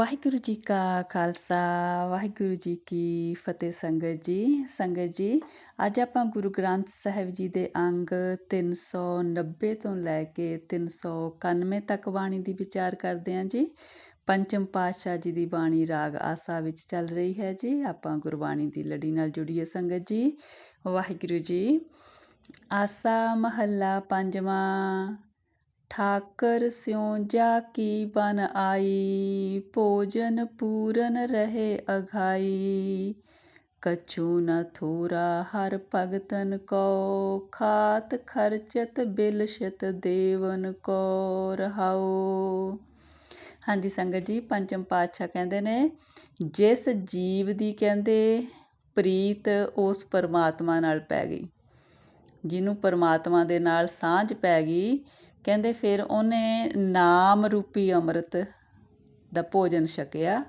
ਵਾਹਿਗੁਰੂ ਜੀ ਕਾ ਖਾਲਸਾ, ਵਾਹਿਗੁਰੂ ਜੀ ਕੀ ਫਤਿਹ ਸੰਗਤ ਜੀ ਸੰਗਤ ਜੀ। ਅੱਜ ਆਪਾਂ ਗੁਰੂ ਗ੍ਰੰਥ ਸਾਹਿਬ ਜੀ ਦੇ ਅੰਗ 390 ਤੋਂ ਲੈ ਕੇ 391 ਤੱਕ ਬਾਣੀ ਦੀ ਵਿਚਾਰ ਕਰਦੇ ਹਾਂ ਜੀ। ਪੰਚਮ ਪਾਤਸ਼ਾਹ ਜੀ ਦੀ ਬਾਣੀ ਰਾਗ ਆਸਾ ਵਿੱਚ ਚੱਲ ਰਹੀ ਹੈ ਜੀ। ਆਪਾਂ ਗੁਰਬਾਣੀ ਦੀ ਲੜੀ ਨਾਲ ਜੁੜੀਏ ਸੰਗਤ ਜੀ। ਵਾਹਿਗੁਰੂ ਜੀ, ਆਸਾ ਮਹੱਲਾ ਪੰਜਵਾਂ। ਠਾਕਰ ਸਿਉ ਜਾ ਕੀ ਬਨ ਆਈ? ਭੋਜਨ ਪੂਰਨ ਰਹੇ ਅਘਾਈ ਕਛੂ ਨ ਥੋਰਾ ਹਰ ਭਗਤਨ ਕੋ। ਖਾਤ ਖਰਚਤ ਬਿਲਸ਼ਤ ਦੇਵਨ ਕੋ ਰਹਾਓ ਹਾਂਜੀ ਸੰਗਤ ਜੀ, ਪੰਚਮ ਪਾਤਸ਼ਾਹ ਕਹਿੰਦੇ ਨੇ, ਜਿਸ ਜੀਵ ਦੀ ਕਹਿੰਦੇ ਪ੍ਰੀਤ ਉਸ ਪਰਮਾਤਮਾ ਨਾਲ ਪੈ ਗਈ। ਜਿਹਨੂੰ ਪਰਮਾਤਮਾ ਦੇ ਨਾਲ ਸਾਂਝ ਪੈ ਗਈ ਕਹਿੰਦੇ ਫਿਰ ਉਹਨੇ ਨਾਮ ਰੂਪੀ ਅੰਮ੍ਰਿਤ ਦਾ ਭੋਜਨ ਛਕਿਆ।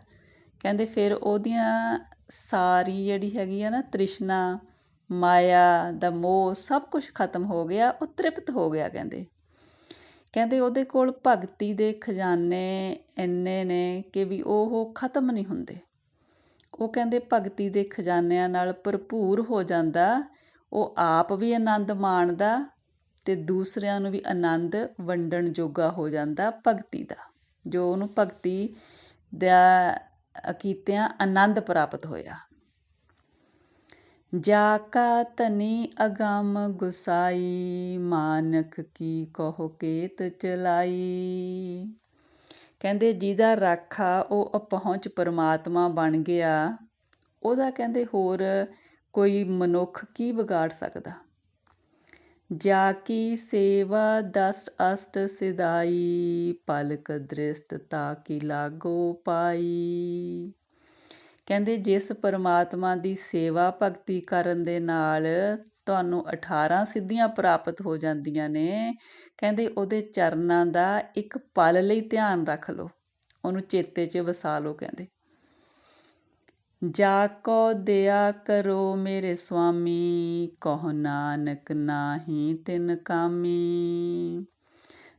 ਕਹਿੰਦੇ ਫਿਰ ਉਹਦੀਆਂ ਸਾਰੀ ਜਿਹੜੀ ਹੈਗੀ ਆ ਨਾ ਤ੍ਰਿਸ਼ਨਾ, ਮਾਇਆ ਦਾ ਮੋਹ ਸਭ ਕੁਝ ਖਤਮ ਹੋ ਗਿਆ, ਉਹ ਤ੍ਰਿਪਤ ਹੋ ਗਿਆ ਕਹਿੰਦੇ। ਕਹਿੰਦੇ ਉਹਦੇ ਕੋਲ ਭਗਤੀ ਦੇ ਖਜ਼ਾਨੇ ਇੰਨੇ ਨੇ ਕਿ ਵੀ ਉਹ ਖਤਮ ਨਹੀਂ ਹੁੰਦੇ। ਉਹ ਕਹਿੰਦੇ ਭਗਤੀ ਦੇ ਖਜ਼ਾਨਿਆਂ ਨਾਲ ਭਰਪੂਰ ਹੋ ਜਾਂਦਾ, ਉਹ ਆਪ ਵੀ ਆਨੰਦ ਮਾਣਦਾ ਤੇ ਦੂਸਰਿਆਂ ਨੂੰ ਵੀ ਆਨੰਦ ਵੰਡਣ ਜੋਗਾ ਹੋ ਜਾਂਦਾ ਭਗਤੀ ਦਾ, ਜੋ ਉਹਨੂੰ ਭਗਤੀ ਦਾ ਕੀਤਿਆਂ ਆਨੰਦ ਪ੍ਰਾਪਤ ਹੋਇਆ। ਜਾ ਕਾ ਤਨੀ ਅਗੰਮ ਗੁਸਾਈ, ਮਾਨਕ ਕੀ ਕਹੋ ਕੇਤ ਚਲਾਈ। ਕਹਿੰਦੇ ਜਿਹਦਾ ਰਾਖਾ ਉਹ ਅਪਹੁੰਚ ਪਰਮਾਤਮਾ ਬਣ ਗਿਆ। ਉਹਦਾ ਕਹਿੰਦੇ ਹੋਰ ਕੋਈ ਮਨੁੱਖ ਕੀ ਵਿਗਾੜ ਸਕਦਾ? ਜਾ ਕੀ ਸੇਵਾ ਦਸ ਅਸ਼ਟ ਸਿਦਾਈ, ਪਲਕ ਦ੍ਰਿਸ਼ਟ ਤਾ ਕੀ ਲਾਗੋ ਪਾਈ। ਕਹਿੰਦੇ, ਜਿਸ ਪਰਮਾਤਮਾ ਦੀ ਸੇਵਾ ਭਗਤੀ ਕਰਨ ਦੇ ਨਾਲ ਤੁਹਾਨੂੰ 18 ਸਿੱਧੀਆਂ ਪ੍ਰਾਪਤ ਹੋ ਜਾਂਦੀਆਂ ਨੇ, ਕਹਿੰਦੇ, ਉਹਦੇ ਚਰਨਾਂ ਦਾ ਇੱਕ ਪਲ ਲਈ ਧਿਆਨ ਰੱਖ ਲਓ। ਉਹਨੂੰ ਚੇਤੇ 'ਚ ਵਸਾ ਲਓ, ਕਹਿੰਦੇ। ਜਾ ਕੋ ਦਿਆ ਕਰੋ ਮੇਰੇ ਸੁਆਮੀ, ਕਹ ਨਾਨਕ ਨਾਹੀ ਤਿਨ ਕਾਮੀ।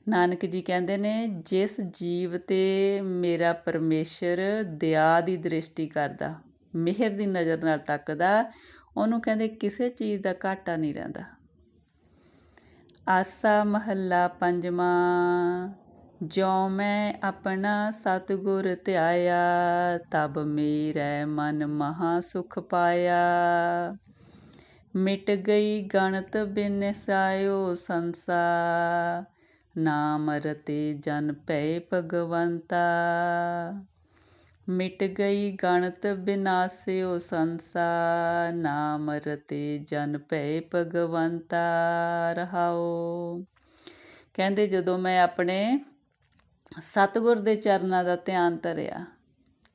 ਨਾਨਕ ਜੀ ਕਹਿੰਦੇ ਨੇ, ਜਿਸ ਜੀਵ ਤੇ ਮੇਰਾ ਪਰਮੇਸ਼ਰ ਦਇਆ ਦੀ ਦ੍ਰਿਸ਼ਟੀ ਕਰਦਾ, ਮਿਹਰ ਦੀ ਨਜ਼ਰ ਨਾਲ ਤੱਕਦਾ, ਉਹਨੂੰ ਕਹਿੰਦੇ ਕਿਸੇ ਚੀਜ਼ ਦਾ ਘਾਟਾ ਨਹੀਂ ਰਹਿੰਦਾ। ਆਸਾ ਮਹੱਲਾ ਪੰਜਵਾਂ। ਜੋ ਮੈਂ ਆਪਣਾ ਸਤਿਗੁਰ ਧਿਆਇਆ, ਤਬ ਮੇਰੇ ਮਨ ਮਹਾ ਸੁਖ ਪਾਇਆ। ਮਿਟ ਗਈ ਗਣਤ ਬਿਨਸਾਇਓ ਸੰਸਾ, ਨਾਮ ਰਤੇ ਜਨ ਭੈ ਭਗਵੰਤਾ। ਮਿਟ ਗਈ ਗਣਤ ਬਿਨਾਸਿਓ ਸੰਸਾ, ਨਾਮ ਰਤੇ ਜਨ ਭੈ ਭਗਵੰਤਾ। ਰਹਾਓ। ਕਹਿੰਦੇ ਜਦੋਂ ਮੈਂ ਆਪਣੇ ਸਤਿਗੁਰ ਦੇ ਚਰਨਾਂ ਦਾ ਧਿਆਨ ਧਰਿਆ।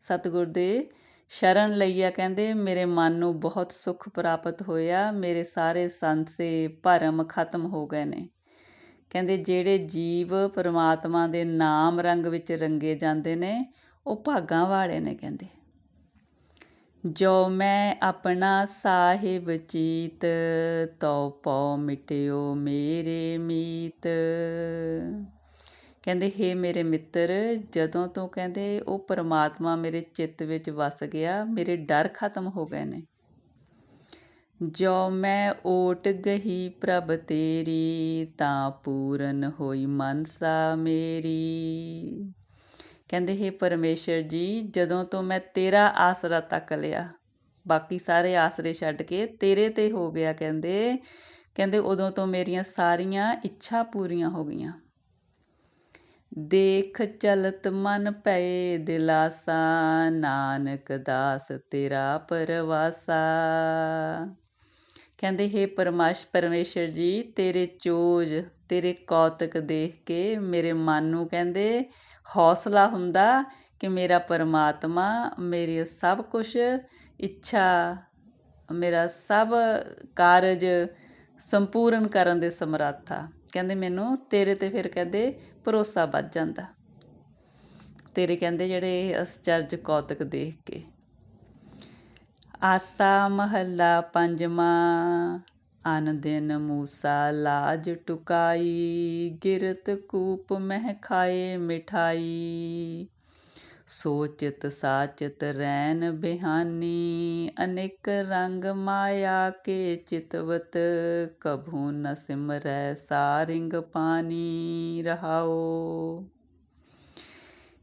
ਸਤਿਗੁਰ ਦੇ ਸ਼ਰਨ ਲਈਆ ਕਹਿੰਦੇ, ਮੇਰੇ ਮਨ ਨੂੰ ਬਹੁਤ ਸੁਖ ਪ੍ਰਾਪਤ ਹੋਇਆ। ਮੇਰੇ ਸਾਰੇ ਸੰਸੇ ਭਰਮ ਖਤਮ ਹੋ ਗਏ ਨੇ। ਕਹਿੰਦੇ, ਜਿਹੜੇ ਜੀਵ ਪਰਮਾਤਮਾ ਦੇ ਨਾਮ ਰੰਗ ਵਿੱਚ ਰੰਗੇ ਜਾਂਦੇ ਨੇ, ਉਹ ਭਾਗਾਂ ਵਾਲੇ ਨੇ, ਕਹਿੰਦੇ। ਜੋ ਮੈਂ ਆਪਣਾ ਸਾਹਿਬ ਚੀਤ ਤੋ ਪਉ ਮਿਟਿਓ ਮੇਰੇ ਮੀਤ। ਕਹਿੰਦੇ, ਹੇ ਮੇਰੇ ਮਿੱਤਰ, ਜਦੋਂ ਤੋਂ ਕਹਿੰਦੇ ਉਹ ਪਰਮਾਤਮਾ ਮੇਰੇ ਚਿੱਤ ਵਿੱਚ ਵਸ ਗਿਆ, ਮੇਰੇ ਡਰ ਖਤਮ ਹੋ ਗਏ ਨੇ। ਜੋ ਮੈਂ ਓਟ ਗਈ ਪ੍ਰਭ ਤੇਰੀ, ਤਾਂ ਪੂਰਨ ਹੋਈ ਮਨਸਾ ਮੇਰੀ। ਕਹਿੰਦੇ, ਹੇ ਪਰਮੇਸ਼ਰ ਜੀ, ਜਦੋਂ ਤੋਂ ਮੈਂ ਤੇਰਾ ਆਸਰਾ ਤੱਕ ਲਿਆ, ਬਾਕੀ ਸਾਰੇ ਆਸਰੇ ਛੱਡ ਕੇ ਤੇਰੇ ਤੇ ਹੋ ਗਿਆ। ਕਹਿੰਦੇ ਕਹਿੰਦੇ, ਉਦੋਂ ਤੋਂ ਮੇਰੀਆਂ ਸਾਰੀਆਂ ਇੱਛਾ ਪੂਰੀਆਂ ਹੋ ਗਈਆਂ। ਦੇਖ ਚਲਤ ਮਨ ਪਏ ਦਿਲਾਸਾ, ਨਾਨਕ ਦਾਸ ਤੇਰਾ ਪਰਵਾਸਾ। ਕਹਿੰਦੇ, ਹੈ ਪਰਮਾਸ਼, ਪਰਮੇਸ਼ਰ ਜੀ, ਤੇਰੇ ਚੋਜ, ਤੇਰੇ ਕੌਤਕ ਦੇਖ ਕੇ ਮੇਰੇ ਮਨ ਨੂੰ ਕਹਿੰਦੇ ਹੌਸਲਾ ਹੁੰਦਾ ਕਿ ਮੇਰਾ ਪਰਮਾਤਮਾ, ਮੇਰੀ ਸਭ ਕੁਝ ਇੱਛਾ, ਮੇਰਾ ਸਭ ਕਾਰਜ ਸੰਪੂਰਨ ਕਰਨ ਦੇ ਸਮਰੱਥਾ। ਕਹਿੰਦੇ, ਮੈਨੂੰ ਤੇਰੇ ਤੇ ਫਿਰ ਕਹਿੰਦੇ ਭਰੋਸਾ ਵੱਜ ਜਾਂਦਾ। ਤੇਰੇ ਕਹਿੰਦੇ ਜਿਹੜੇ ਅਸਚਰਜ ਕੌਤਕ ਦੇਖ ਕੇ। ਆਸਾ ਮਹੱਲਾ ਪੰਜਵਾਂ ਅਨ ਦਿਨ ਮੂਸਾ ਲਾਜ ਟੁਕਾਈ, ਗਿਰਤ ਕੂਪ ਮਹਿ ਖਾਏ ਮਿਠਾਈ। ਸੋਚਿਤ ਸਾਚਿਤ ਰੈਨ ਬਿਹਾਨੀ, ਅਨੇਕ ਰੰਗ ਮਾਇਆ ਕੇ ਚਿਤਵਤ, ਕਭੂ ਨ ਸਿਮਰੈ ਸਾਰਿੰਗ ਪਾਨੀ ਰਹਾਓ।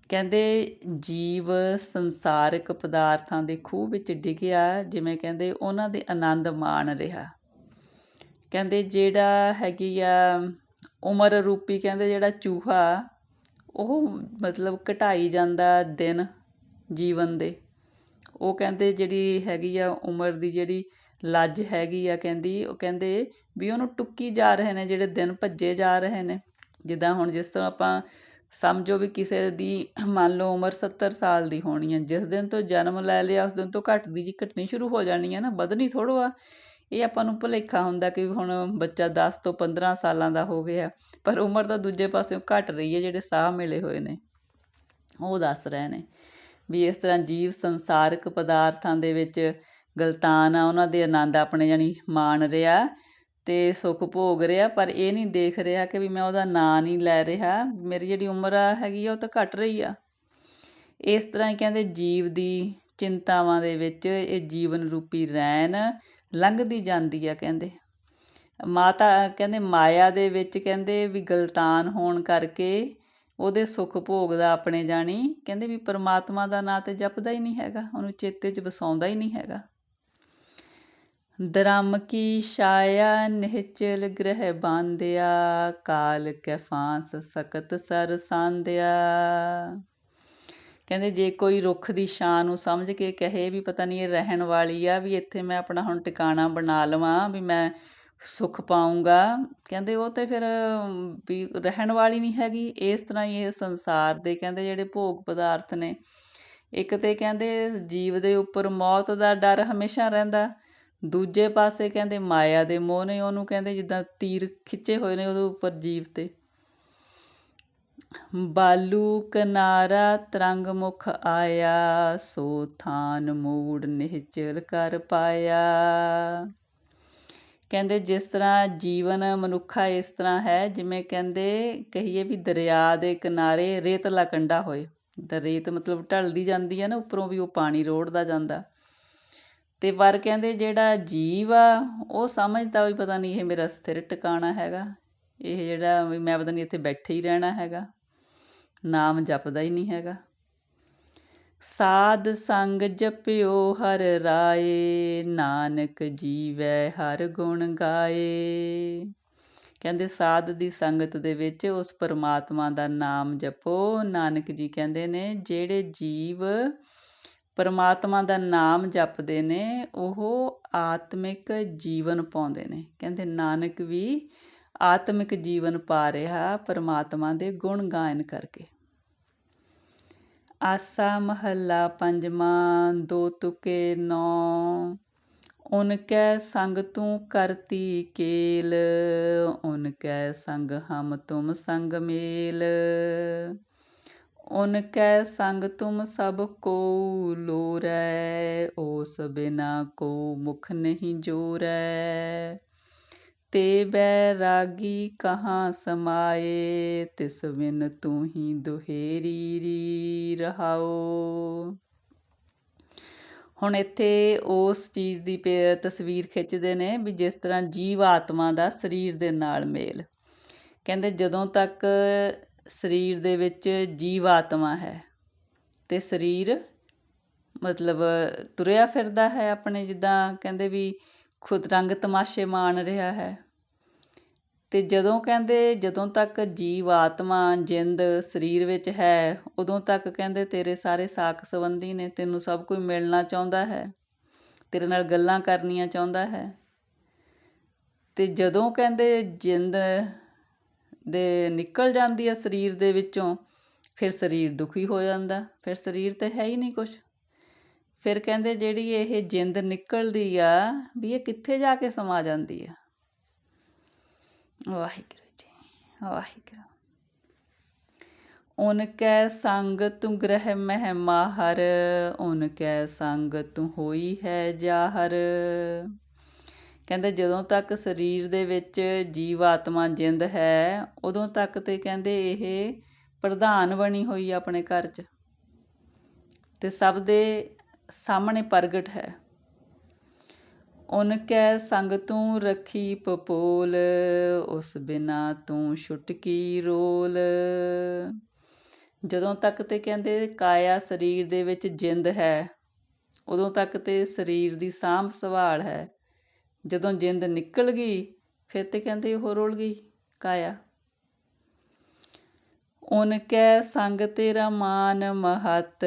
ਕਹਿੰਦੇ ਜੀਵ ਸੰਸਾਰਿਕ ਪਦਾਰਥਾਂ ਦੇ ਖੂਹ ਵਿੱਚ ਡਿੱਗਿਆ, ਜਿਵੇਂ ਕਹਿੰਦੇ ਉਹਨਾਂ ਦੇ ਆਨੰਦ ਮਾਣ ਰਿਹਾ। ਕਹਿੰਦੇ ਜਿਹੜਾ ਹੈਗੀ ਆ ਉਮਰ ਰੂਪੀ ਕਹਿੰਦੇ ਜਿਹੜਾ ਚੂਹਾ ਉਹ ਮਤਲਬ ਘਟਾਈ ਜਾਂਦਾ ਦਿਨ ਜੀਵਨ ਦੇ। ਉਹ ਕਹਿੰਦੇ ਜਿਹੜੀ ਹੈਗੀ ਆ ਉਮਰ ਦੀ ਜਿਹੜੀ ਲੱਜ ਹੈਗੀ ਆ ਕਹਿੰਦੀ, ਉਹ ਕਹਿੰਦੇ ਵੀ ਉਹਨੂੰ ਟੁੱਕੀ ਜਾ ਰਹੇ ਨੇ, ਜਿਹੜੇ ਦਿਨ ਭੱਜੇ ਜਾ ਰਹੇ ਨੇ। ਜਿੱਦਾਂ ਹੁਣ ਜਿਸ ਤਰ੍ਹਾਂ ਆਪਾਂ ਸਮਝੋ ਵੀ ਕਿਸੇ ਦੀ ਮੰਨ ਲਓ ਉਮਰ 70 ਸਾਲ ਦੀ ਹੋਣੀ ਹੈ ਜਿਸ ਦਿਨ ਤੋਂ ਜਨਮ ਲੈ ਲਿਆ, ਉਸ ਦਿਨ ਤੋਂ ਘਟਦੀ ਜੀ ਘਟਣੀ ਸ਼ੁਰੂ ਹੋ ਜਾਣੀ ਹੈ ਨਾ, ਵਧਣੀ ਥੋੜੋ ਆ। ਇਹ ਆਪਾਂ ਨੂੰ ਭੁਲੇਖਾ ਹੁੰਦਾ ਕਿ ਹੁਣ ਬੱਚਾ 10 ਤੋਂ 15 ਸਾਲਾਂ ਦਾ ਹੋ ਗਿਆ, ਪਰ ਉਮਰ ਤਾਂ ਦੂਜੇ ਪਾਸਿਓਂ ਘਟ ਰਹੀ ਹੈ ਜਿਹੜੇ ਸਾਹ ਮਿਲੇ ਹੋਏ ਨੇ। ਉਹ ਦੱਸ ਰਹੇ ਨੇ ਵੀ ਇਸ ਤਰ੍ਹਾਂ ਜੀਵ ਸੰਸਾਰਕ ਪਦਾਰਥਾਂ ਦੇ ਵਿੱਚ ਗਲਤਾਨ ਆ, ਉਹਨਾਂ ਦੇ ਆਨੰਦ ਆਪਣੇ ਜਾਨੀ ਮਾਣ ਰਿਹਾ ਤੇ ਸੁੱਖ ਭੋਗ ਰਿਹਾ, ਪਰ ਇਹ ਨਹੀਂ ਦੇਖ ਰਿਹਾ ਕਿ ਵੀ ਮੈਂ ਉਹਦਾ ਨਾਂ ਨਹੀਂ ਲੈ ਰਿਹਾ, ਮੇਰੀ ਜਿਹੜੀ ਉਮਰ ਆ ਹੈਗੀ ਆ ਉਹ ਤਾਂ ਘਟ ਰਹੀ ਆ। ਇਸ ਤਰ੍ਹਾਂ ਹੀ ਕਹਿੰਦੇ ਜੀਵ ਦੀ ਚਿੰਤਾਵਾਂ ਦੇ ਵਿੱਚ ਇਹ ਜੀਵਨ ਰੂਪੀ ਰੈਨ ਲੰਘਦੀ ਜਾਂਦੀ ਆ ਕਹਿੰਦੇ। ਮਾਤਾ ਕਹਿੰਦੇ ਮਾਇਆ ਦੇ ਵਿੱਚ ਕਹਿੰਦੇ ਵੀ ਗਲਤਾਨ ਹੋਣ ਕਰਕੇ ਉਹਦੇ ਸੁੱਖ ਭੋਗਦਾ ਆਪਣੇ ਜਾਣੀ। ਕਹਿੰਦੇ ਵੀ ਪਰਮਾਤਮਾ ਦਾ ਨਾਂ ਤੇ ਜਪਦਾ ਹੀ ਨਹੀਂ ਹੈਗਾ, ਉਹਨੂੰ ਚੇਤੇ 'ਚ ਵਸਾਉਂਦਾ ਹੀ ਨਹੀਂ ਹੈਗਾ। ਦਰਮ ਕੀ ਛਾਇਆ ਨਿਹਚਲ ਗ੍ਰਹਿ ਬਾਂਧਿਆ, ਕਾਲ ਕੈ ਫਾਂਸ ਸਕਤ ਸਰ ਸਾਂਧਿਆ। ਕਹਿੰਦੇ ਜੇ ਕੋਈ ਰੁੱਖ ਦੀ ਛਾਂ ਨੂੰ ਸਮਝ ਕੇ ਕਹੇ ਵੀ ਪਤਾ ਨਹੀਂ ਇਹ ਰਹਿਣ ਵਾਲੀ ਆ, ਵੀ ਇੱਥੇ ਮੈਂ ਆਪਣਾ ਹੁਣ ਟਿਕਾਣਾ ਬਣਾ ਲਵਾਂ, ਵੀ ਮੈਂ ਸੁੱਖ ਪਾਉਂਗਾ ਕਹਿੰਦੇ ਉਹ ਤੇ ਫਿਰ ਵੀ ਰਹਿਣ ਵਾਲੀ ਨਹੀਂ ਹੈਗੀ, ਇਸ ਤਰ੍ਹਾਂ ਹੀ ਇਹ ਸੰਸਾਰ ਦੇ ਕਹਿੰਦੇ ਜਿਹੜੇ ਭੋਗ ਪਦਾਰਥ ਨੇ। ਇੱਕ ਤੇ ਕਹਿੰਦੇ ਜੀਵ ਦੇ ਉੱਪਰ ਮੌਤ ਦਾ ਡਰ ਹਮੇਸ਼ਾ ਰਹਿੰਦਾ। ਦੂਜੇ ਪਾਸੇ ਕਹਿੰਦੇ ਮਾਇਆ ਦੇ ਮੋਹ ਨੇ, ਉਹਨੂੰ ਕਹਿੰਦੇ ਜਿੱਦਾਂ ਤੀਰ ਖਿੱਚੇ ਹੋਏ ਨੇ ਉਹਦੇ ਉੱਪਰ ਜੀਵ ਤੇ। ਬਾਲੂ ਕਨਾਰਾ ਤਰੰਗ ਮੁਖ ਆਇਆ, ਸੋ ਥਾਨ ਮੂੜ ਨਿਹਚਲ ਕਰ ਪਾਇਆ। ਕਹਿੰਦੇ ਜਿਸ ਤਰ੍ਹਾਂ ਜੀਵਨ ਮਨੁੱਖਾ ਇਸ ਤਰ੍ਹਾਂ ਹੈ, ਜਿਵੇਂ ਕਹਿੰਦੇ, ਕਹੀਏ ਵੀ ਦਰਿਆ ਦੇ ਕਿਨਾਰੇ ਰੇਤਲਾ ਕੰਡਾ ਹੋਏ। ਦ ਰੇਤ ਮਤਲਬ ਢਲਦੀ ਜਾਂਦੀ ਹੈ ਨਾ, ਉੱਪਰੋਂ ਵੀ ਉਹ ਪਾਣੀ ਰੋੜਦਾ ਜਾਂਦਾ। ਤੇ ਪਰ ਕਹਿੰਦੇ ਜਿਹੜਾ ਜੀਵ ਆ, ਉਹ ਸਮਝਦਾ ਵੀ ਪਤਾ ਨਹੀਂ ਇਹ ਮੇਰਾ ਸਥਿਰ ਟਿਕਾਣਾ ਹੈਗਾ। ਇਹ ਜਿਹੜਾ ਵੀ ਮੈਂ ਪਤਾ ਨਹੀਂ ਇੱਥੇ ਬੈਠੇ ਹੀ ਰਹਿਣਾ ਹੈਗਾ। ਨਾਮ ਜਪਦਾ ਹੀ ਨਹੀਂ ਹੈਗਾ। ਸਾਧ ਸੰਗ ਜਪਿਓ ਹਰ ਰਾਏ, ਨਾਨਕ ਜੀਵੈ ਹਰ ਗੁਣ ਗਾਏ। ਕਹਿੰਦੇ ਸਾਧ ਦੀ ਸੰਗਤ ਦੇ ਵਿੱਚ ਉਸ ਪਰਮਾਤਮਾ ਦਾ ਨਾਮ ਜਪੋ। ਨਾਨਕ ਜੀ ਕਹਿੰਦੇ ਨੇ, ਜਿਹੜੇ ਜੀਵ ਪਰਮਾਤਮਾ ਦਾ ਨਾਮ ਜਪਦੇ ਨੇ, ਉਹ ਆਤਮਿਕ ਜੀਵਨ ਪਾਉਂਦੇ ਨੇ। ਕਹਿੰਦੇ ਨਾਨਕ ਵੀ ਆਤਮਿਕ ਜੀਵਨ ਪਾ ਰਿਹਾ ਪਰਮਾਤਮਾ ਦੇ ਗੁਣ ਗਾਇਨ ਕਰਕੇ। ਆਸਾ ਮਹੱਲਾ ਪੰਜਵਾਂ, ਦੋ ਤੁਕੇ ਨੌ। ਉਨ ਕੈ ਸੰਗ ਤੂੰ ਕਰਤੀ ਕੇਲ, ਉਨ ਕੈ ਸੰਗ ਹਮ ਤੁਮ ਸੰਗ ਮੇਲ। ਉਨ ਕੈ ਸੰਗ ਤੁਮ ਸਭ ਕੋ ਲੋਰੈ ਉਸ ਬਿਨਾ ਕੋ ਮੁਖ ਨਹੀਂ ਜੋਰੈ। ਤੇ ਬੈਰਾਗੀ ਕਹਾਂ ਸਮਾਏ, ਤਿਸ ਬਿਨ ਤੂੰ ਹੀ ਦੁਹੇਰੀ ਰੀ ਰਹਾਓ। ਹੁਣ ਇੱਥੇ ਉਸ ਚੀਜ਼ ਦੀ ਤਸਵੀਰ ਖਿੱਚਦੇ ਨੇ ਵੀ ਜਿਸ ਤਰ੍ਹਾਂ ਜੀਵ ਆਤਮਾ ਦਾ ਸਰੀਰ ਦੇ ਨਾਲ ਮੇਲ। ਕਹਿੰਦੇ ਜਦੋਂ ਤੱਕ ਸਰੀਰ ਦੇ ਵਿੱਚ ਜੀਵ ਆਤਮਾ ਹੈ ਤੇ ਸਰੀਰ ਮਤਲਬ ਤੁਰਿਆ ਫਿਰਦਾ ਹੈ ਆਪਣੇ ਜਿੱਦਾਂ ਕਹਿੰਦੇ ਵੀ ਖੁਦ ਰੰਗ ਤਮਾਸ਼ੇ ਮਾਣ ਰਿਹਾ ਹੈ ਅਤੇ ਜਦੋਂ ਕਹਿੰਦੇ, ਜਦੋਂ ਤੱਕ ਜੀਵ ਆਤਮਾ ਜਿੰਦ ਸਰੀਰ ਵਿੱਚ ਹੈ, ਉਦੋਂ ਤੱਕ ਕਹਿੰਦੇ, ਤੇਰੇ ਸਾਰੇ ਸਾਕ ਸੰਬੰਧੀ ਨੇ ਤੈਨੂੰ ਸਭ ਕੋਈ ਮਿਲਣਾ ਚਾਹੁੰਦਾ ਹੈ, ਤੇਰੇ ਨਾਲ ਗੱਲਾਂ ਕਰਨੀਆਂ ਚਾਹੁੰਦਾ ਹੈ। ਤੇ ਜਦੋਂ ਕਹਿੰਦੇ ਜਿੰਦ ਦੇ ਨਿਕਲ ਜਾਂਦੀ ਹੈ ਸਰੀਰ ਦੇ ਵਿੱਚੋਂ, ਫਿਰ ਸਰੀਰ ਦੁਖੀ ਹੋ ਜਾਂਦਾ, ਫਿਰ ਸਰੀਰ ਤੇ ਹੈ ਹੀ ਨਹੀਂ ਕੁਝ ਫਿਰ ਕਹਿੰਦੇ ਜਿਹੜੀ ਇਹ ਜਿੰਦ ਨਿਕਲਦੀ ਆ, ਵੀ ਇਹ ਕਿੱਥੇ ਜਾ ਕੇ ਸਮਾ ਜਾਂਦੀ ਆ? ਵਾਹਿਗੁਰੂ ਜੀ, ਵਾਹਿਗੁਰੂ। ਉਨ ਕੈ ਸੰਗ ਤੂੰ ਗ੍ਰਹਿ ਮਹਿ ਮਾਹਰ ਉਨ ਕੈ ਸੰਗ ਤੂੰ ਹੋਈ ਹੈ ਜਾਹਰ। ਕਹਿੰਦੇ ਜਦੋਂ ਤੱਕ ਸਰੀਰ ਦੇ ਵਿੱਚ ਜੀਵ ਆਤਮਾ ਜਿੰਦ ਹੈ, ਉਦੋਂ ਤੱਕ ਤੇ ਕਹਿੰਦੇ ਇਹ ਪ੍ਰਧਾਨ ਬਣੀ ਹੋਈ ਆਪਣੇ ਘਰ 'ਚ। ਤੇ ਸਭ ਦੇ ਸਾਹਮਣੇ ਪ੍ਰਗਟ ਹੈ। ਉਨ ਕੈ ਸੰਗ ਤੂੰ ਰੱਖੀ ਪਪੋਲ, ਉਸ ਬਿਨਾ ਤੂੰ ਛੁਟਕੀ ਰੋਲ। ਜਦੋਂ ਤੱਕ ਤੇ ਕਹਿੰਦੇ ਕਾਇਆ ਸਰੀਰ ਦੇ ਵਿੱਚ ਜਿੰਦ ਹੈ, ਉਦੋਂ ਤੱਕ ਤੇ ਸਰੀਰ ਦੀ ਸਾਂਭ ਸੰਭਾਲ ਹੈ। ਜਦੋਂ ਜਿੰਦ ਨਿਕਲ ਗਈ, ਫਿਰ ਤੇ ਕਹਿੰਦੇ ਉਹ ਰੋਲ ਗਈ, ਕਾਇਆ। ਉਨ ਕੈ ਸੰਗ ਤੇਰਾ ਮਾਨ ਮਹਤ,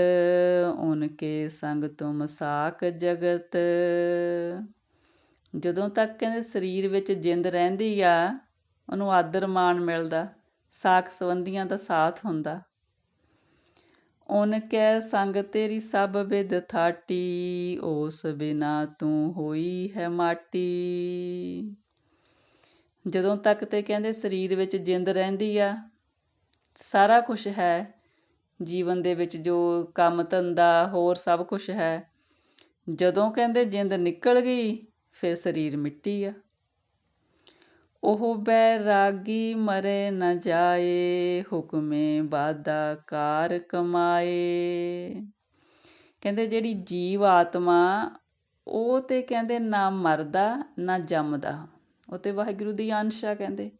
ਉਨ ਕੇ ਸੰਗ ਤੁਮ ਸਾਖ ਜਗਤ। ਜਦੋਂ ਤੱਕ ਕਹਿੰਦੇ ਸਰੀਰ ਵਿੱਚ ਜਿੰਦ ਰਹਿੰਦੀ ਆ, ਉਹਨੂੰ ਆਦਰ ਮਾਣ ਮਿਲਦਾ, ਸਾਖ ਸੰਬੰਧੀਆਂ ਦਾ ਸਾਥ ਹੁੰਦਾ। ਉਨ ਕੈ ਸੰਗ ਤੇਰੀ ਸਭ ਵਿਦ ਥਾਟੀ, ਉਸ ਬਿਨਾ ਤੂੰ ਹੋਈ ਹੈ ਮਾਟੀ। ਜਦੋਂ ਤੱਕ ਤੇ ਕਹਿੰਦੇ ਸਰੀਰ ਵਿੱਚ ਜਿੰਦ ਰਹਿੰਦੀ ਆ, ਸਾਰਾ ਕੁਝ ਹੈ। ਜੀਵਨ ਦੇ ਵਿੱਚ ਜੋ ਕੰਮ ਧੰਦਾ, ਹੋਰ ਸਭ ਕੁਝ ਹੈ। ਜਦੋਂ ਕਹਿੰਦੇ ਜਿੰਦ ਨਿਕਲ ਗਈ ਫਿਰ ਸਰੀਰ ਮਿੱਟੀ ਆ। ਉਹ ਬੈਰਾਗੀ ਮਰੇ ਨ ਜਾਏ, ਹੁਕਮੇ ਬਾਦਾ ਕਾਰ ਕਮਾਏ। ਕਹਿੰਦੇ ਜਿਹੜੀ ਜੀਵ ਆਤਮਾ, ਉਹ ਤੇ ਕਹਿੰਦੇ ਨਾ ਮਰਦਾ, ਨਾ ਜੰਮਦਾ। ਉਹ ਤੇ ਵਾਹਿਗੁਰੂ ਦੀ ਅੰਸ਼ਾ ਕਹਿੰਦੇ।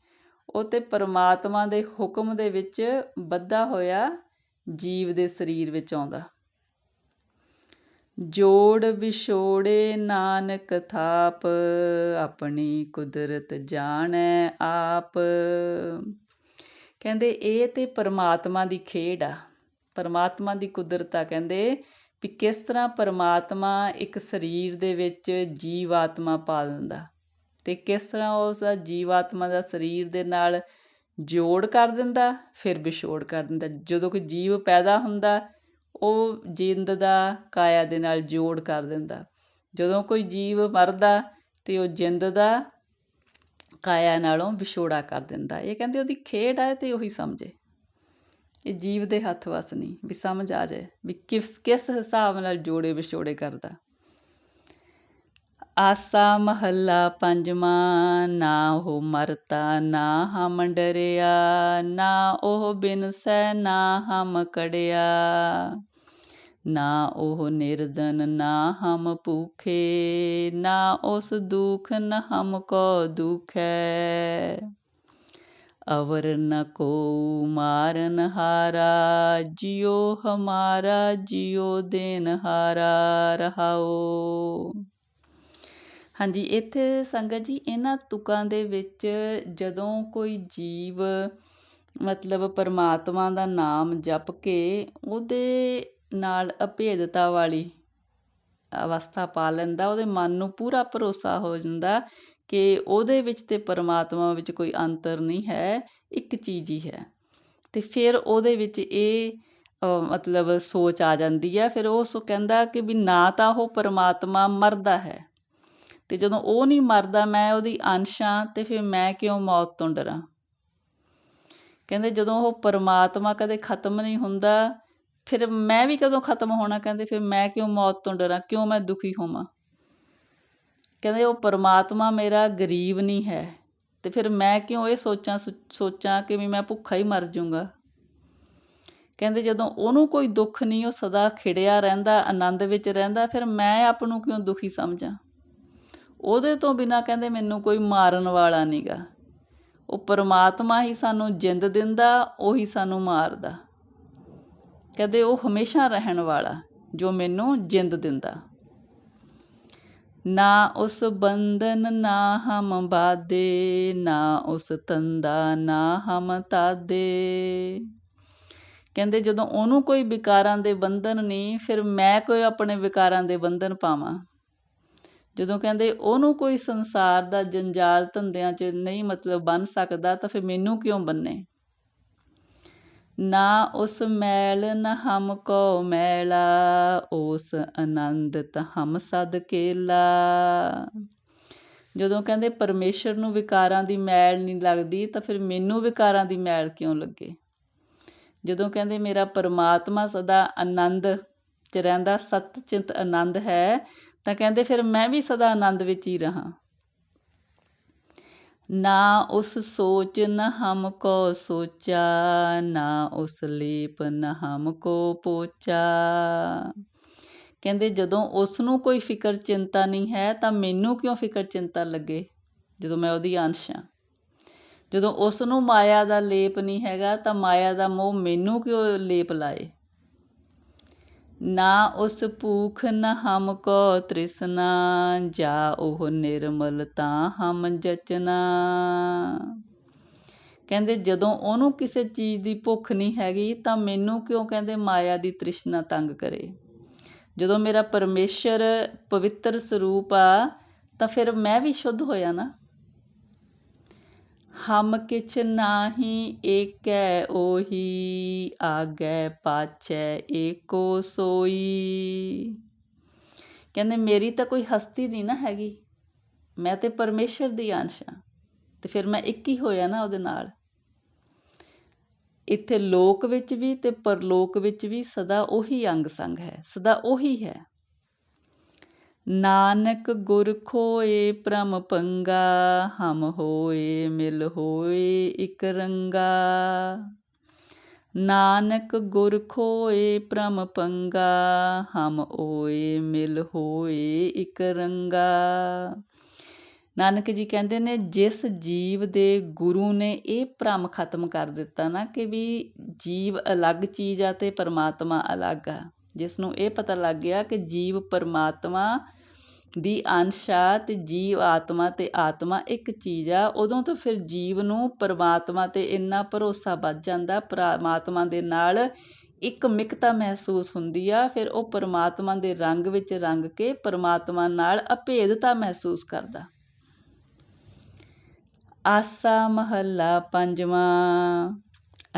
ਉਹ ਤੇ ਪਰਮਾਤਮਾ ਦੇ ਹੁਕਮ ਦੇ ਵਿੱਚ ਬੱਧਾ ਹੋਇਆ, ਜੀਵ ਦੇ ਸਰੀਰ ਵਿੱਚ ਆਉਂਦਾ। ਜੋੜ ਵਿਛੋੜੇ ਨਾਨਕ ਥਾਪ, ਆਪਣੀ ਕੁਦਰਤ ਜਾਣੈ ਆਪ। ਕਹਿੰਦੇ ਇਹ ਤੇ ਪਰਮਾਤਮਾ ਦੀ ਖੇਡ ਆ। ਪਰਮਾਤਮਾ ਦੀ ਕੁਦਰਤ ਆ। ਕਹਿੰਦੇ ਵੀ ਕਿਸ ਤਰ੍ਹਾਂ ਪਰਮਾਤਮਾ ਇੱਕ ਸਰੀਰ ਦੇ ਵਿੱਚ ਜੀਵ ਆਤਮਾ ਪਾ ਦਿੰਦਾ ਤੇ ਕਿਸ ਤਰ੍ਹਾਂ ਉਸ ਦਾ ਜੀਵ ਆਤਮਾ ਦਾ ਸਰੀਰ ਦੇ ਨਾਲ ਜੋੜ ਕਰ ਦਿੰਦਾ, ਫਿਰ ਵਿਛੋੜ ਕਰ ਦਿੰਦਾ। ਜਦੋਂ ਕੋਈ ਜੀਵ ਪੈਦਾ ਹੁੰਦਾ ਉਹ ਜਿੰਦ ਦਾ ਕਾਇਆ ਦੇ ਨਾਲ ਜੋੜ ਕਰ ਦਿੰਦਾ। ਜਦੋਂ ਕੋਈ ਜੀਵ ਮਰਦਾ ਤੇ ਉਹ ਜਿੰਦ ਦਾ ਕਾਇਆ ਨਾਲੋਂ ਵਿਛੋੜਾ ਕਰ ਦਿੰਦਾ। ਇਹ ਕਹਿੰਦੇ ਉਹਦੀ ਖੇਡ ਹੈ ਤੇ ਉਹੀ ਸਮਝੇ। ਇਹ ਜੀਵ ਦੇ ਹੱਥ ਵਸ ਨਹੀਂ, ਵੀ ਸਮਝ ਆ ਜਾਏ, ਵੀ ਕਿਸ ਕਿਸ ਹਿਸਾਬ ਨਾਲ ਜੋੜੇ ਵਿਛੋੜੇ ਕਰਦਾ। ਆਸਾ ਮਹੱਲਾ ਪੰਜਵਾਂ, ਨਾ ਉਹ ਮਰਤਾ, ਨਾ ਹਮ ਡਰਿਆ, ਨਾ ਉਹ ਬਿਨ ਬਿਨਸੈ ਨਾ ਹਮ ਕੜਿਆ। ਨਾ ਉਹ ਨਿਰਦਨ ਨਾ ਹਮ ਭੂਖੇ, ਨਾ ਉਸ ਦੁਖ, ਨ ਹਮ ਕੋ ਦੁਖੈ। ਅਵਰ ਨ ਕੋ ਮਾਰਨ ਹਾਰਾ, ਜਿਉ ਹਮਾਰਾ, ਜਿਉ ਦੇਨ ਹਾਰਾ ਰਹਾਓ ਹਾਂਜੀ, ਇੱਥੇ ਸੰਗਤ ਜੀ, ਇਹਨਾਂ ਤੁਕਾਂ ਦੇ ਵਿੱਚ ਜਦੋਂ ਕੋਈ ਜੀਵ ਮਤਲਬ ਪਰਮਾਤਮਾ ਦਾ ਨਾਮ ਜਪ ਕੇ ਉਹਦੇ ਨਾਲ ਅਭੇਦਤਾ ਵਾਲੀ ਅਵਸਥਾ ਪਾ ਲੈਂਦਾ। ਉਹਦੇ ਮਨ ਨੂੰ ਪੂਰਾ ਭਰੋਸਾ ਹੋ ਜਾਂਦਾ ਕਿ ਉਹਦੇ ਵਿੱਚ ਤੇ ਪਰਮਾਤਮਾ ਵਿੱਚ ਕੋਈ ਅੰਤਰ ਨਹੀਂ ਹੈ, ਇੱਕ ਚੀਜ਼ ਹੀ ਹੈ। ਤੇ ਫਿਰ ਉਹਦੇ ਵਿੱਚ ਇਹ ਮਤਲਬ ਸੋਚ ਆ ਜਾਂਦੀ ਹੈ। ਫਿਰ ਉਹ ਸੋ ਕਹਿੰਦਾ ਕਿ ਵੀ ਨਾ ਤਾਂ ਉਹ ਪਰਮਾਤਮਾ ਮਰਦਾ ਹੈ। ਤੇ ਜਦੋਂ ਉਹ ਨਹੀਂ ਮਰਦਾ, ਮੈਂ ਉਹਦੀ ਅੰਸ਼ਾਂ ਤੇ ਫਿਰ ਮੈਂ ਕਿਉਂ ਮੌਤ ਤੋਂ ਡਰਾਂ? ਕਹਿੰਦੇ ਜਦੋਂ ਉਹ ਪਰਮਾਤਮਾ ਕਦੇ ਖਤਮ ਨਹੀਂ ਹੁੰਦਾ ਫਿਰ ਮੈਂ ਵੀ ਕਦੋਂ ਖਤਮ ਹੋਣਾ ਕਹਿੰਦੇ, ਫਿਰ ਮੈਂ ਕਿਉਂ ਮੌਤ ਤੋਂ ਡਰਾਂ, ਕਿਉਂ ਮੈਂ ਦੁਖੀ ਹੋਵਾਂ? ਕਹਿੰਦੇ, ਉਹ ਪਰਮਾਤਮਾ ਮੇਰਾ ਗਰੀਬ ਨਹੀਂ ਹੈ ਤੇ ਫਿਰ ਮੈਂ ਕਿਉਂ ਇਹ ਸੋਚਾਂ ਸੋਚਾਂ ਕਿ ਵੀ ਮੈਂ ਭੁੱਖਾ ਹੀ ਮਰ ਜਾਊਂਗਾ? ਕਹਿੰਦੇ, ਜਦੋਂ ਉਹਨੂੰ ਕੋਈ ਦੁੱਖ ਨਹੀਂ, ਉਹ ਸਦਾ ਖਿੜਿਆ ਰਹਿੰਦਾ, ਆਨੰਦ ਵਿੱਚ ਰਹਿੰਦਾ, ਫਿਰ ਮੈਂ ਆਪ ਨੂੰ ਕਿਉਂ ਦੁਖੀ ਸਮਝਾਂ? ਉਹਦੇ ਤੋਂ ਬਿਨਾ ਕਹਿੰਦੇ, ਮੈਨੂੰ ਕੋਈ ਮਾਰਨ ਵਾਲਾ ਨਹੀਂਗਾ ਉਹ ਪਰਮਾਤਮਾ ਹੀ ਸਾਨੂੰ ਜਿੰਦ ਦਿੰਦਾ, ਉਹੀ ਸਾਨੂੰ ਮਾਰਦਾ। ਕਹਿੰਦੇ ਉਹ ਹਮੇਸ਼ਾ ਰਹਿਣ ਵਾਲਾ ਜੋ ਮੈਨੂੰ ਜਿੰਦ ਦਿੰਦਾ। ਨਾ ਉਸ ਬੰਧਨ ਨਾ ਹਮ ਬਾਦੇ ਨਾ ਉਸ ਤੰਦਾ ਨਾ ਹਮ ਤਾਦੇ ਕਹਿੰਦੇ ਜਦੋਂ ਉਹਨੂੰ ਕੋਈ ਵਿਕਾਰਾਂ ਦੇ ਬੰਧਨ ਨਹੀਂ ਫਿਰ ਮੈਂ ਕੋਈ ਆਪਣੇ ਵਿਕਾਰਾਂ ਦੇ ਬੰਧਨ ਪਾਵਾਂ। ਜਦੋਂ ਕਹਿੰਦੇ ਉਹਨੂੰ ਕੋਈ ਸੰਸਾਰ ਦਾ ਜੰਜਾਲ ਧੰਦਿਆਂ 'ਚ ਨਹੀਂ ਮਤਲਬ ਬਨ ਸਕਦਾ, ਤਾਂ ਫਿਰ ਮੈਨੂੰ ਕਿਉਂ ਬੰਨੇ? ਨਾ ਉਸ ਮੈਲ ਨ ਹਮ ਕੋ ਮੈਲਾ, ਉਸ ਆਨੰਦ ਤ ਹਮ ਸਦ ਕੇਲਾ। ਜਦੋਂ ਕਹਿੰਦੇ ਪਰਮੇਸ਼ਰ ਨੂੰ ਵਿਕਾਰਾਂ ਦੀ ਮੈਲ ਨਹੀਂ ਲੱਗਦੀ, ਤਾਂ ਫਿਰ ਮੈਨੂੰ ਵਿਕਾਰਾਂ ਦੀ ਮੈਲ ਕਿਉਂ ਲੱਗੇ? ਜਦੋਂ ਕਹਿੰਦੇ ਮੇਰਾ ਪਰਮਾਤਮਾ ਸਦਾ ਆਨੰਦ ਚ ਰਹਿੰਦਾ ਸਤ ਚਿੰਤ ਆਨੰਦ ਹੈ, ਤਾਂ ਕਹਿੰਦੇ ਫਿਰ ਮੈਂ ਵੀ ਸਦਾ ਆਨੰਦ ਵਿੱਚ ਹੀ ਰਹਾ। ਨਾ ਉਸ ਸੋਚ ਨ ਹਮਕੋ ਸੋਚਾ, ਨਾ ਉਸ ਲੀਪ ਨ ਹਮਕੋ ਪੋਚਾ। ਕਹਿੰਦੇ ਜਦੋਂ ਉਸ ਨੂੰ ਕੋਈ ਫਿਕਰ ਚਿੰਤਾ ਨਹੀਂ ਹੈ, ਤਾਂ ਮੈਨੂੰ ਕਿਉਂ ਫਿਕਰ ਚਿੰਤਾ ਲੱਗੇ, ਜਦੋਂ ਮੈਂ ਉਹਦੀ ਅੰਸ਼ ਹਾਂ? ਜਦੋਂ ਉਸ ਨੂੰ ਮਾਇਆ ਦਾ ਲੇਪ ਨਹੀਂ ਹੈਗਾ, ਤਾਂ ਮਾਇਆ ਦਾ ਮੋਹ ਮੈਨੂੰ ਕਿਉਂ ਲੇਪ ਲਾਏ? ਨਾ ਉਸ ਭੂਖ ਨ ਹਮ ਕੋ ਤ੍ਰਿਸ਼ਨਾ, ਜਾ ਉਹ ਨਿਰਮਲ ਤਾਂ ਹਮ ਜਚਨਾ। ਕਹਿੰਦੇ ਜਦੋਂ ਉਹਨੂੰ ਕਿਸੇ ਚੀਜ਼ ਦੀ ਭੁੱਖ ਨਹੀਂ ਹੈਗੀ, ਤਾਂ ਮੈਨੂੰ ਕਿਉਂ ਕਹਿੰਦੇ ਮਾਇਆ ਦੀ ਤ੍ਰਿਸ਼ਨਾ ਤੰਗ ਕਰੇ? ਜਦੋਂ ਮੇਰਾ ਪਰਮੇਸ਼ਰ ਪਵਿੱਤਰ ਸਰੂਪ ਆ, ਤਾਂ ਫਿਰ ਮੈਂ ਵੀ ਸ਼ੁੱਧ ਹੋਇਆ ਨਾ? ਹਮ ਕਿਛ ਨਾਹੀ ਏਕੈ ਉਹੀ ਆਗੈ ਪਾਚੈ ਏਕੋ ਸੋਈ। ਕਹਿੰਦੇ ਮੇਰੀ ਤਾਂ ਕੋਈ ਹਸਤੀ ਨਹੀਂ ਨਾ ਹੈਗੀ, ਮੈਂ ਤੇ ਪਰਮੇਸ਼ਰ ਦੀ ਅੰਸ਼ ਹਾਂ, ਤੇ ਫਿਰ ਮੈਂ ਇੱਕ ਹੀ ਹੋਇਆ ਨਾ ਉਹਦੇ ਨਾਲ। ਇੱਥੇ ਲੋਕ ਵਿੱਚ ਵੀ ਤੇ ਪਰਲੋਕ ਵਿੱਚ ਵੀ ਸਦਾ ਉਹੀ ਅੰਗ ਸੰਗ ਹੈ, ਸਦਾ ਉਹੀ ਹੈ। ਨਾਨਕ ਗੁਰ ਖੋਏ ਪ੍ਰਮ ਪੰਗਾ, ਹਮ ਹੋਏ ਮਿਲ ਹੋਏ ਇਕ ਰੰਗਾ। ਨਾਨਕ ਗੁਰ ਖੋਏ ਪ੍ਰਮ ਪੰਗਾ, ਹਮ ਓਏ ਮਿਲ ਹੋਏ ਇਕ ਰੰਗਾ। ਨਾਨਕ ਜੀ ਕਹਿੰਦੇ ਨੇ, ਜਿਸ ਜੀਵ ਦੇ ਗੁਰੂ ਨੇ ਇਹ ਭ੍ਰਮ ਖਤਮ ਕਰ ਦਿੱਤਾ ਨਾ ਕਿ ਵੀ ਜੀਵ ਅਲੱਗ ਚੀਜ਼ ਆ ਤੇ ਪਰਮਾਤਮਾ ਅਲੱਗ ਆ। ਜਿਸ ਨੂੰ ਇਹ ਪਤਾ ਲੱਗ ਗਿਆ ਕਿ ਜੀਵ ਪਰਮਾਤਮਾ ਦੀ ਅੰਸ਼ਾ ਅਤੇ ਜੀਵ ਆਤਮਾ ਅਤੇ ਆਤਮਾ ਇੱਕ ਚੀਜ਼ ਆ, ਉਦੋਂ ਤੋਂ ਫਿਰ ਜੀਵ ਨੂੰ ਪਰਮਾਤਮਾ ਤੇ ਇੰਨਾ ਭਰੋਸਾ ਵੱਧ ਜਾਂਦਾ, ਪਰਮਾਤਮਾ ਦੇ ਨਾਲ ਇੱਕ ਮਿਕਤਾ ਮਹਿਸੂਸ ਹੁੰਦੀ ਆ, ਫਿਰ ਉਹ ਪਰਮਾਤਮਾ ਦੇ ਰੰਗ ਵਿੱਚ ਰੰਗ ਕੇ ਪਰਮਾਤਮਾ ਨਾਲ ਅਭੇਦਤਾ ਮਹਿਸੂਸ ਕਰਦਾ। ਆਸਾ ਮਹੱਲਾ ਪੰਜਵਾਂ,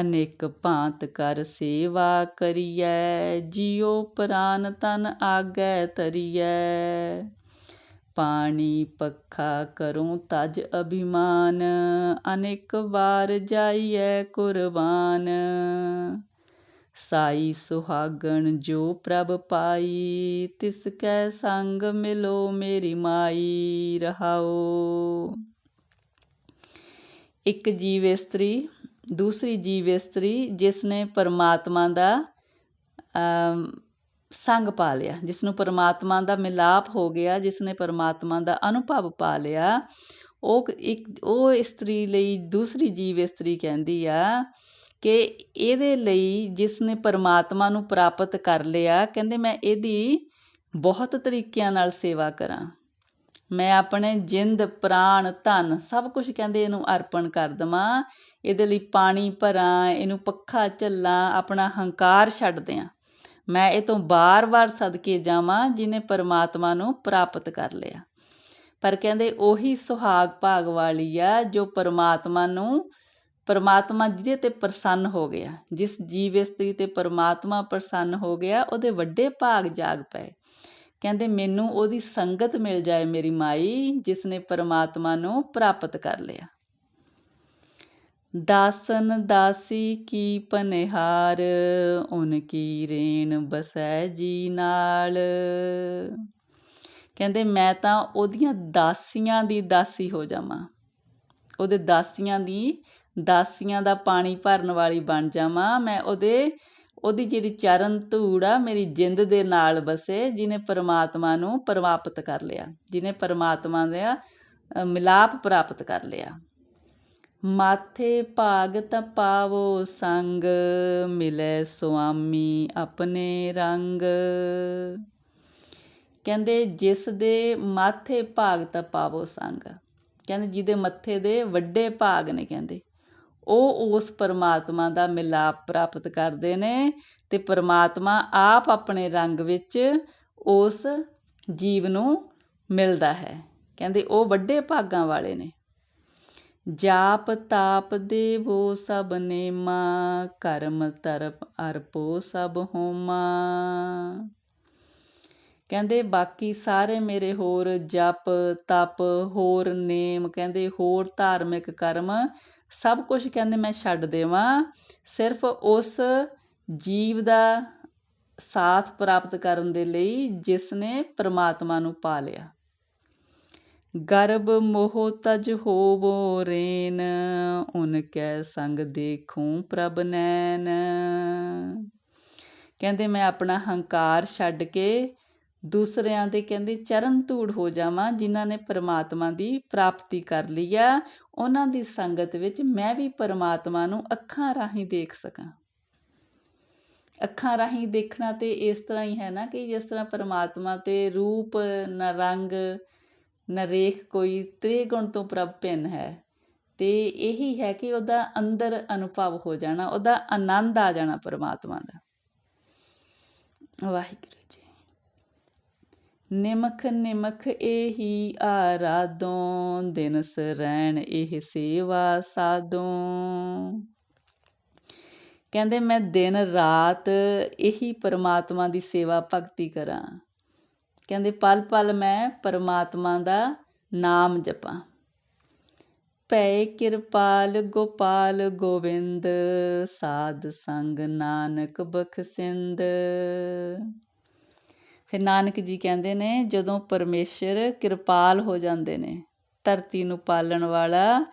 ਅਨੇਕ ਭਾਂਤ ਕਰ ਸੇਵਾ ਕਰੀਐ, ਜਿਉ ਪ੍ਰਾਨ ਤਨ ਆਗੈ ਤਰੀਐ ਪਾਣੀ ਪੱਖਾ ਕਰੂੰ ਤਜ ਅਭਿਮਾਨ, ਅਨੇਕ ਵਾਰ ਜਾਈਐ ਕੁਰਬਾਨ। ਸਾਈ ਸੁਹਾਗਣ ਜੋ ਪ੍ਰਭ ਪਾਈ, ਤਿਸ ਕੈ ਸੰਗ ਮਿਲੋ ਮੇਰੀ ਮਾਈ, ਰਹਾਓ। ਇੱਕ ਜੀਵ ਇਸਤਰੀ ਦੂਸਰੀ ਜੀਵ ਇਸਤਰੀ ਜਿਸ ਨੇ ਪਰਮਾਤਮਾ ਦਾ ਸੰਗ ਪਾ ਲਿਆ ਜਿਸ ਨੂੰ ਪਰਮਾਤਮਾ ਦਾ ਮਿਲਾਪ ਹੋ ਗਿਆ ਜਿਸ ਨੇ ਪਰਮਾਤਮਾ ਦਾ ਅਨੁਭਵ ਪਾ ਲਿਆ, ਉਹ ਇੱਕ, ਉਹ ਇਸਤਰੀ ਲਈ ਦੂਸਰੀ ਜੀਵ ਇਸਤਰੀ ਕਹਿੰਦੀ ਆ ਕਿ ਇਹਦੇ ਲਈ ਜਿਸ ਨੇ ਪਰਮਾਤਮਾ ਨੂੰ ਪ੍ਰਾਪਤ ਕਰ ਲਿਆ, ਕਹਿੰਦੇ ਮੈਂ ਇਹਦੀ ਬਹੁਤ ਤਰੀਕਿਆਂ ਨਾਲ ਸੇਵਾ ਕਰਾਂ। ਮੈਂ ਆਪਣੇ ਜਿੰਦ, ਪ੍ਰਾਣ, ਧਨ ਸਭ ਕੁਝ ਕਹਿੰਦੇ ਇਹਨੂੰ ਅਰਪਣ ਕਰ ਦਵਾਂ, ਇਹਦੇ ਲਈ ਪਾਣੀ ਭਰਾਂ, ਇਹਨੂੰ ਪੱਖਾ ਝੱਲਾਂ, ਆਪਣਾ ਹੰਕਾਰ ਛੱਡ ਦਿਆਂ। ਮੈਂ ਇਹ ਤੋਂ ਬਾਰ-ਬਾਰ ਸਦਕੇ ਜਾਵਾਂ ਜਿਨੇ ਪਰਮਾਤਮਾ ਨੂੰ ਪ੍ਰਾਪਤ ਕਰ ਲਿਆ। ਪਰ ਕਹਿੰਦੇ ਉਹੀ ਸੁਹਾਗ ਭਾਗ ਵਾਲੀ ਆ ਜੋ ਪਰਮਾਤਮਾ ਨੂੰ, ਪਰਮਾਤਮਾ ਜਿਹਦੇ ਤੇ ਪ੍ਰਸੰਨ ਹੋ ਗਿਆ। ਜਿਸ ਜੀਵ ਇਸਤਰੀ ਤੇ ਪਰਮਾਤਮਾ ਪ੍ਰਸੰਨ ਹੋ ਗਿਆ, ਉਹਦੇ ਵੱਡੇ ਭਾਗ ਜਾਗ ਪਏ। ਕਹਿੰਦੇ ਮੈਨੂੰ ਉਹਦੀ ਸੰਗਤ ਮਿਲ ਜਾਏ ਮੇਰੀ ਮਾਈ ਜਿਸ ਨੇ ਪਰਮਾਤਮਾ ਨੂੰ ਪ੍ਰਾਪਤ ਕਰ ਲਿਆ। ਦਾਸਨ ਦਾਸੀ ਕੀ ਪਨਿਹਾਰ, ਉਨ ਕੀ ਰੇਣ ਬਸੈ ਜੀ ਨਾਲ। ਕਹਿੰਦੇ, ਮੈਂ ਤਾਂ ਉਹਦੀਆਂ ਦਾਸੀਆਂ ਦੀ ਦਾਸੀ ਹੋ ਜਾਵਾਂ। ਉਹਦੇ ਦਾਸੀਆਂ ਦੀ, ਦਾਸੀਆਂ ਦਾ ਪਾਣੀ ਭਰਨ ਵਾਲੀ ਬਣ ਜਾਵਾਂ। ਮੈਂ ਉਹਦੇ, ਉਹਦੀ ਜਿਹੜੀ ਚਰਨ ਧੂੜ ਆ, ਮੇਰੀ ਜਿੰਦ ਦੇ ਨਾਲ ਵਸੇ ਜਿਨੇ ਪਰਮਾਤਮਾ ਨੂੰ ਪ੍ਰਵਾਪਤ ਕਰ ਲਿਆ। ਜਿਨੇ ਪਰਮਾਤਮਾ ਦਾ ਮਿਲਾਪ ਪ੍ਰਾਪਤ ਕਰ ਲਿਆ। ਮਾਥੇ ਭਾਗ ਤਪਾਵੋ ਸੰਗ, ਮਿਲੇ ਸੁਆਮੀ ਆਪਣੇ ਰੰਗ। ਕਹਿੰਦੇ ਜਿਸ ਦੇ ਮਾਥੇ ਭਾਗ ਤਪਾਵੋ ਸੰਗ। ਕਹਿੰਦੇ ਜਿਹਦੇ ਮੱਥੇ ਦੇ ਵੱਡੇ ਭਾਗ ਨੇ ਕਹਿੰਦੇ। ਉਹ ਉਸ ਪਰਮਾਤਮਾ ਦਾ ਮਿਲਾਪ ਪ੍ਰਾਪਤ ਕਰਦੇ ਨੇ ਤੇ ਪਰਮਾਤਮਾ ਆਪ ਆਪਣੇ ਰੰਗ ਵਿੱਚ ਉਸ ਜੀਵ ਨੂੰ ਮਿਲਦਾ ਹੈ। ਕਹਿੰਦੇ ਉਹ ਵੱਡੇ ਭਾਗਾਂ ਵਾਲੇ ਨੇ। ਜਾਪ ਤਾਪ ਦੇਵੋ ਸਭ ਨੇਮਾ ਕਰਮ ਤਰਪ ਅਰਪੋ ਸਭ ਹੋਮਾ ਕਹਿੰਦੇ ਬਾਕੀ ਸਾਰੇ ਮੇਰੇ ਹੋਰ ਜਪ ਤਪ ਹੋਰ ਨੇਮ, ਕਹਿੰਦੇ ਹੋਰ ਧਾਰਮਿਕ ਕਰਮ, ਸਭ ਕੁਝ ਕਹਿੰਦੇ ਮੈਂ ਛੱਡ ਦੇਵਾਂ। ਸਿਰਫ ਉਸ ਜੀਵ ਦਾ ਸਾਥ ਪ੍ਰਾਪਤ ਕਰਨ ਦੇ ਲਈ ਜਿਸ ਨੇ ਪ੍ਰਮਾਤਮਾ ਨੂੰ ਪਾ ਲਿਆ। ਗਰਬ ਮੋਹ ਤਜ ਹੋਵੋ ਰੇਨ, ਉਨ ਕੈ ਸੰਗ ਦੇਖੂੰ ਪ੍ਰਭ ਨੈਣ ਕਹਿੰਦੇ ਮੈਂ ਆਪਣਾ ਹੰਕਾਰ ਛੱਡ ਕੇ ਦੂਸਰਿਆਂ ਦੇ ਕਹਿੰਦੇ ਚਰਨ ਧੂੜ ਹੋ ਜਾਵਾਂ, ਜਿਨ੍ਹਾਂ ਨੇ ਪਰਮਾਤਮਾ ਦੀ ਪ੍ਰਾਪਤੀ ਕਰ ਲਈ ਆ, ਉਹਨਾਂ ਦੀ ਸੰਗਤ ਵਿੱਚ ਮੈਂ ਵੀ ਪਰਮਾਤਮਾ ਨੂੰ ਅੱਖਾਂ ਰਾਹੀਂ ਦੇਖ ਸਕਾਂ। ਅੱਖਾਂ ਰਾਹੀਂ ਦੇਖਣਾ ਤੇ ਇਸ ਤਰ੍ਹਾਂ ਹੀ ਹੈ ਨਾ ਕਿ ਜਿਸ ਤਰ੍ਹਾਂ ਪਰਮਾਤਮਾ ਤੇ ਰੂਪ, ਨ ਰੰਗ ਨਰੇਖ ਰੇਖ ਕੋਈ ਤ੍ਰਿਗੁਣ ਤੋਂ ਪ੍ਰਭਿੰਨ ਹੈ। ਤੇ ਇਹੀ ਹੈ ਕਿ ਉਹਦਾ ਅੰਦਰ ਅਨੁਭਵ ਹੋ ਜਾਣਾ, ਉਹਦਾ ਆਨੰਦ ਆ ਜਾਣਾ ਪਰਮਾਤਮਾ ਦਾ। ਵਾਹਿਗੁਰੂ ਜੀ। ਨਿਮਖ ਨਿਮਖ ਇਹੀ ਆਰਾਧੋਂ, ਦਿਨ ਸਰੈਣ ਇਹ ਸੇਵਾ ਸਾਧੋਂ। ਕਹਿੰਦੇ ਮੈਂ ਦਿਨ ਰਾਤ ਇਹੀ ਪਰਮਾਤਮਾ ਦੀ ਸੇਵਾ ਭਗਤੀ ਕਰਾਂ। ਕਹਿੰਦੇ, ਪਲ ਪਲ ਮੈਂ ਪਰਮਾਤਮਾ ਦਾ ਨਾਮ ਜਪਾਂ। ਭੈ ਕਿਰਪਾਲ ਗੋਪਾਲ ਗੋਬਿੰਦ ਸਾਧ ਸੰਗ ਨਾਨਕ ਬਖਸਿੰਦ। ਫਿਰ ਨਾਨਕ ਜੀ ਕਹਿੰਦੇ ਨੇ, ਜਦੋਂ ਪਰਮੇਸ਼ਰ ਕਿਰਪਾਲ ਹੋ ਜਾਂਦੇ ਨੇ, ਧਰਤੀ ਨੂੰ ਪਾਲਣ ਵਾਲਾ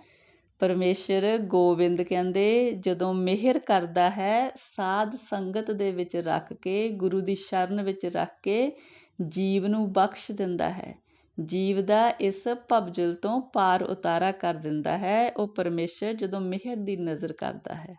ਪਰਮੇਸ਼ਰ ਗੋਬਿੰਦ ਕਹਿੰਦੇ, ਜਦੋਂ ਮਿਹਰ ਕਰਦਾ ਹੈ, ਸਾਧ ਸੰਗਤ ਦੇ ਵਿੱਚ ਰੱਖ ਕੇ, ਗੁਰੂ ਦੀ ਸ਼ਰਨ ਵਿੱਚ ਰੱਖ ਕੇ ਜੀਵ ਨੂੰ ਬਖਸ਼ ਦਿੰਦਾ ਹੈ। ਜੀਵ ਦਾ ਇਸ ਭਵਜਲ ਤੋਂ ਪਾਰ ਉਤਾਰਾ ਕਰ ਦਿੰਦਾ ਹੈ। ਉਹ ਪਰਮੇਸ਼ਰ ਜਦੋਂ ਮਿਹਰ ਦੀ ਨਜ਼ਰ ਕਰਦਾ ਹੈ।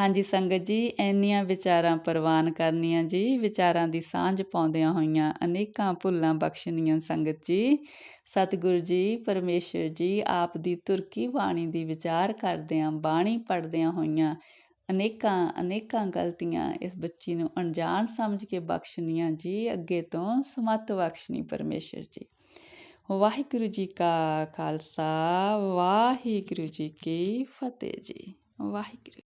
ਹਾਂਜੀ ਸੰਗਤ ਜੀ, ਇੰਨੀਆਂ ਵਿਚਾਰਾਂ ਪ੍ਰਵਾਨ ਕਰਨੀਆਂ ਜੀ। ਵਿਚਾਰਾਂ ਦੀ ਸਾਂਝ ਪਾਉਂਦਿਆਂ ਹੋਈਆਂ ਅਨੇਕਾਂ ਭੁੱਲਾਂ ਬਖਸ਼ਣੀਆਂ ਸੰਗਤ ਜੀ। ਸਤਿਗੁਰੂ ਜੀ, ਪਰਮੇਸ਼ਰ ਜੀ, ਆਪ ਦੀ ਤੁਰਕੀ ਬਾਣੀ ਦੀ ਵਿਚਾਰ ਕਰਦਿਆਂ, ਬਾਣੀ ਪੜਦਿਆਂ ਹੋਈਆਂ ਅਨੇਕਾਂ ਅਨੇਕਾਂ ਗਲਤੀਆਂ ਇਸ ਬੱਚੀ ਨੂੰ ਅਣਜਾਣ ਸਮਝ ਕੇ ਬਖਸ਼ਣੀਆਂ ਜੀ, ਅੱਗੇ ਤੋਂ ਸਮਤ ਬਖਸ਼ਣੀ ਪਰਮੇਸ਼ਰ ਜੀ। ਵਾਹਿਗੁਰੂ ਜੀ ਕਾ ਖਾਲਸਾ, ਵਾਹਿਗੁਰੂ ਜੀ ਕੀ ਫਤਿਹ ਜੀ। ਵਾਹਿਗੁਰੂ